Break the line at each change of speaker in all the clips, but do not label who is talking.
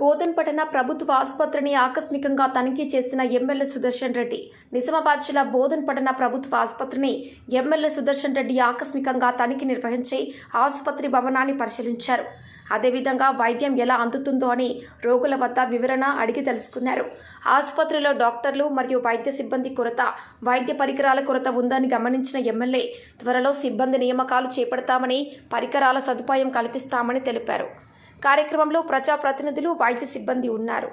బోధన్పట్టణ ప్రభుత్వ ఆసుపత్రిని ఆకస్మికంగా తనిఖీ చేసిన ఎమ్మెల్యే సుదర్శన్ రెడ్డి. నిజామాబాద్ జిల్లా బోధన్పట్టణ ప్రభుత్వ ఆసుపత్రిని ఎమ్మెల్యే సుదర్శన్ రెడ్డి ఆకస్మికంగా తనిఖీ నిర్వహించి ఆసుపత్రి భవనాన్ని పరిశీలించారు. అదేవిధంగా వైద్యం ఎలా అందుతుందో అని రోగుల వద్ద వివరణ అడిగి తెలుసుకున్నారు. ఆసుపత్రిలో డాక్టర్లు మరియు వైద్య సిబ్బంది కొరత వైద్య పరికరాల కొరత ఉందని గమనించిన ఎమ్మెల్యే త్వరలో సిబ్బంది నియామకాలు చేపడతామని పరికరాల సదుపాయం కల్పిస్తామని తెలిపారు. కార్యక్రమంలో ప్రజాప్రతినిధులు వైద్య సిబ్బంది ఉన్నారు.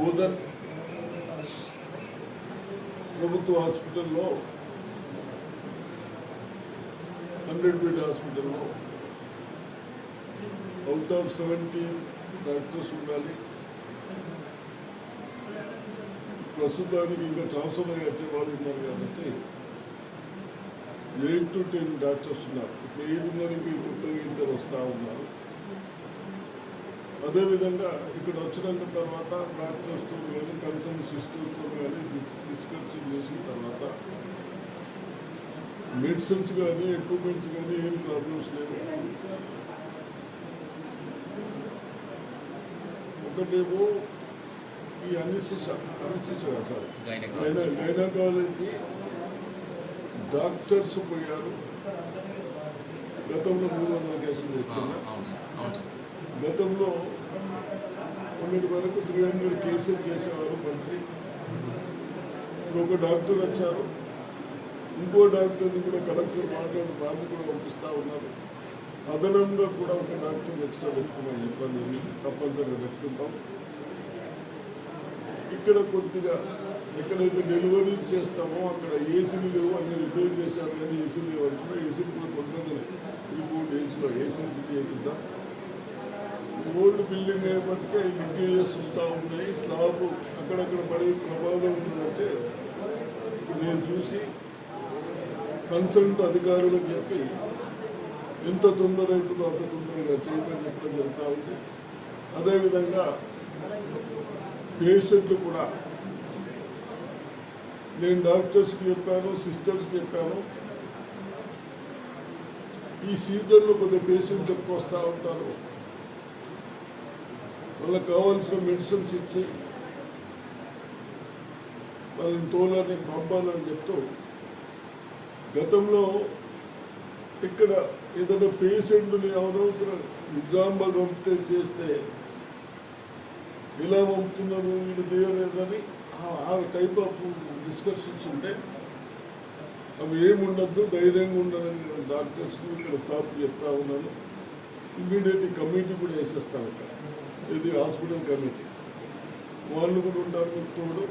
బోధన్ ప్రభుత్వ హాస్పిటల్లో హండ్రెడ్ బెడ్ హాస్పిటల్లో అవుట్ ఆఫ్ సెవెంటీన్ డాక్టర్స్ ఉండాలి. ప్రస్తుతానికి ఇంకా ట్రాన్స్ఫర్ అయ్యే వచ్చే వాళ్ళు ఉన్నారు కాబట్టి ఎయిట్ టు టెన్ డాక్టర్స్ ఉన్నారు. ఇప్పుడు ఎయిట్ ఉన్నారు ఇంకా కొత్తగా ఇద్దరు వస్తూ ఉన్నారు. అదేవిధంగా ఇక్కడ వచ్చినాక తర్వాత డాక్టర్స్తో కానీ కన్సర్న్ సిస్టర్తో కానీ డిస్కషన్ చేసిన తర్వాత మెడిసిన్స్ కానీ ఎక్విప్మెంట్స్ కానీ ఏం ప్రాబ్లమ్స్ లేవు. ఒకటేమో ఈ అనిసిస్ సార్. గైనకాలజీ. డాక్టర్స్ పోయారు. గతంలో మూడు వందల కేసులు చేస్తున్నారు గతంలో మొన్నటి వరకు త్రీ హండ్రెడ్ కేసులు చేసేవారు మంత్రి. ఇప్పుడు ఒక డాక్టర్ వచ్చారు. ఇంకో డాక్టర్ని కూడా కలెక్టర్ మాట్లాడి వారిని కూడా పంపిస్తూ ఉన్నారు. అదనంగా కూడా ఒక డాక్టర్ ఎక్స్ట్రా పెట్టుకున్నాం. ఇబ్బంది. తప్పనిసరిగా పెట్టుకుంటాం. ఇక్కడ కొద్దిగా ఎక్కడైతే డెలివరీ చేస్తామో అక్కడ ఏసీలు లేవు అన్ని రిపేర్ చేశారు కానీ ఏసీలు లేవు అంటున్నా. ఏసీలు కూడా తొందరగా త్రీ ఫోర్ డేస్లో ఏసీలు ఫిట్ చేపిద్దాం. ఓల్డ్ బిల్డింగ్ అయ్యేపటికే లీకేజెస్ వస్తూ ఉన్నాయి. స్లాబ్ అక్కడక్కడ పడే ప్రమాదం ఉందంటే నేను చూసి కన్సల్ట్ అధికారులకు చెప్పి ఎంత తొందర అవుతుందో అంత తొందరగా చేయమని చెప్పడం జరుగుతూ ఉంది. అదేవిధంగా పేషెంట్లు కూడా. నేను డాక్టర్స్కి చెప్పాను సిస్టర్స్కి చెప్పాను. ఈ సీజన్లో కొద్ది పేషెంట్ ఎక్కువ వస్తూ ఉంటారు. వాళ్ళకి కావాల్సిన మెడిసిన్స్ ఇచ్చి వాళ్ళని తోలని పంపాలని చెప్తూ గతంలో ఇక్కడ ఏదైనా పేషెంట్ని అవనవసరం నిజామాబాద్ పంపితే చేస్తే ఇలా పంపుతున్నారు వీళ్ళు చేయలేదని ఆ- టైప్ ఆఫ్ డిస్కషన్స్ ఉంటే అవి ఏముండద్దు ధైర్యంగా ఉండాలని నేను డాక్టర్స్కి ఇక్కడ స్టాఫ్ చెప్తా ఉన్నాను. ఇమ్మీడియట్ కమిటీ కూడా వేసేస్తాను ఇక్కడ. ఇది హాస్పిటల్ కమిటీ వాళ్ళు కూడా ఉంటారు మీకు తోడు.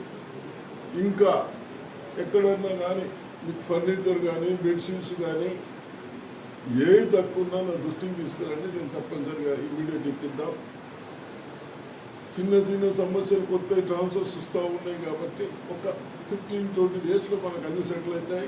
ఇంకా ఎక్కడన్నా కానీ మీకు ఫర్నిచర్ కానీ బెడ్షీట్స్ కానీ ఏ తక్కువ ఉన్నా నా దృష్టికి తీసుకురండి. నేను తప్పనిసరిగా ఇమ్మీడియట్ ఇప్పిద్దాం. చిన్న చిన్న సమస్యలు కొత్త ట్రాన్స్ఫర్స్ వస్తూ ఉన్నాయి కాబట్టి ఒక ఫిఫ్టీన్ ట్వంటీ డేస్లో మనకు అన్ని సెటిల్ అవుతాయి.